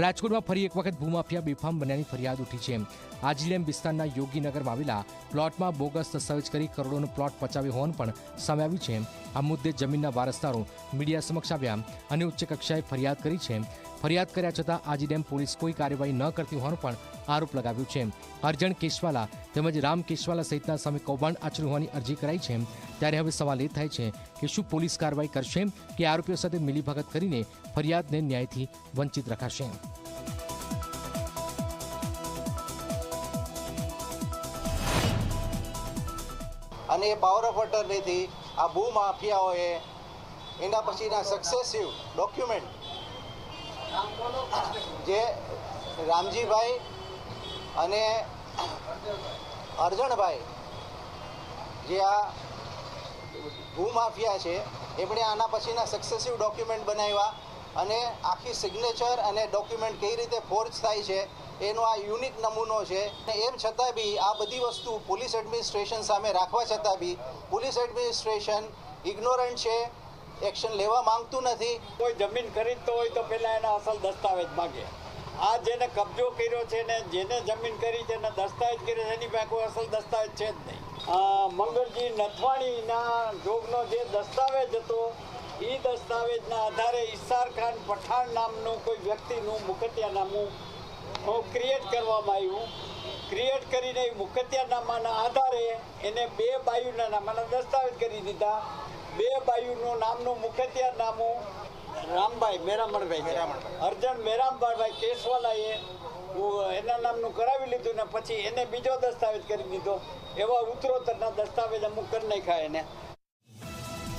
રાજકોટમાં ફરી એક વખત ભૂમાફિયા બેફામ બન્યાની ફરિયાદ ઉઠી છે. આજીલેમ વિસ્તારના યોગીનગરમાં આવેલા પ્લોટમાં બોગસ દસ્તાવેજ કરી કરોડોનો પ્લોટ પચાવ્યો હોવાનું પણ સામે આવ્યું છે. આ મુદ્દે જમીનના વારસદારો મીડિયા સમક્ષ આવ્યા અને ઉચ્ચ કક્ષાએ ફરિયાદ કરી છે. ફરિયાદ કર્યા છતાં આજીડેમ પોલીસ કોઈ કાર્યવાહી ન કરતી હોવાનો પણ આરોપ લગાવ્યો છે. અર્જણ કેશવાલા તેમજ રામ કેશવાલા સહિતના સામે કૌભાંડ આચર્યું હોવાની અરજી કરાઈ છે. ત્યારે હવે સવાલ એ થાય છે કે શું પોલીસ કાર્યવાહી કરશે કે આરોપીઓ સાથે મિલીભગત કરીને ફરિયાદને ન્યાયથી વંચિત રખાશે? અને એ પાવર ઓફ અટર્નીથી આ ભૂ માફિયાઓએ એના પછીના સક્સેસિવ ડોક્યુમેન્ટ જે રામજીભાઈ અને અરજણભાઈ જે આ ભૂમાફિયા છે, એમણે આના પછીના સક્સેસિવ ડોક્યુમેન્ટ બનાવ્યા અને આખી સિગ્નેચર અને ડોક્યુમેન્ટ કઈ રીતે ફોર્જ થાય છે, એનો આ યુનિક નમૂનો છે. અને એમ છતાં બી આ બધી વસ્તુ પોલીસ એડમિનિસ્ટ્રેશન સામે રાખવા છતાં બી પોલીસ એડમિનિસ્ટ્રેશન ઇગ્નોરન્ટ છે એક્શન લેવા માંગતું નથી. કોઈ જમીન ખરીદતો હોય તો પહેલાં એના અસલ દસ્તાવેજ માગે. આ જેને કબજો કર્યો છે ને જેને જમીન કરી છે ને દસ્તાવેજ કર્યો છે, એની પાસે કોઈ અસલ દસ્તાવેજ છે જ નહીં. મંગળજી નથવાણીના જોગનો જે દસ્તાવેજ હતો એ દસ્તાવેજના આધારે ઈસાર ખાન પઠાણ નામનું કોઈ વ્યક્તિનું મુખત્યાનામું ક્રિએટ કરવામાં આવ્યું. ક્રિએટ કરીને એ મુખત્યાનામાના આધારે એને બે બાયુના નામાના દસ્તાવેજ કરી દીધા. બે બાયુનું નામનું મુખત્યારનામું રામભાઈ મેરામણભાઈ અર્જન મેરામભાઈ કેશવાલાએ એના નામનું કરાવી લીધું ને પછી એને બીજો દસ્તાવેજ કરી દીધો. એવા ઉત્તરોત્તરના દસ્તાવેજ અમુક કરી નાખ્યા એને.